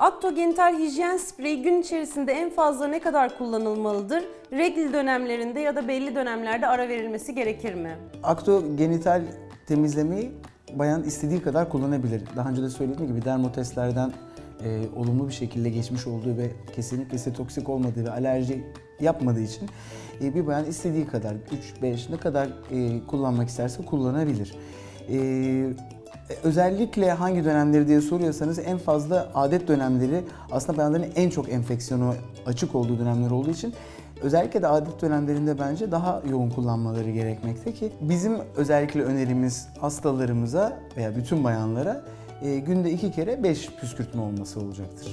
Aktogenital hijyen spreyi gün içerisinde en fazla ne kadar kullanılmalıdır? Regl dönemlerinde ya da belli dönemlerde ara verilmesi gerekir mi? Aktogenital temizlemeyi bayan istediği kadar kullanabilir. Daha önce de söylediğim gibi dermotestlerden e, olumlu bir şekilde geçmiş olduğu ve kesinlikle sitoksik olmadığı ve alerji yapmadığı için e, bir bayan istediği kadar 3-5 ne kadar e, kullanmak isterse kullanabilir. E, özellikle hangi dönemleri diye soruyorsanız en fazla adet dönemleri aslında bayanların en çok enfeksiyonu açık olduğu dönemler olduğu için Özellikle de adet dönemlerinde bence daha yoğun kullanmaları gerekmekte ki bizim özellikle önerimiz hastalarımıza veya bütün bayanlara e, günde iki kere beş püskürtme olması olacaktır.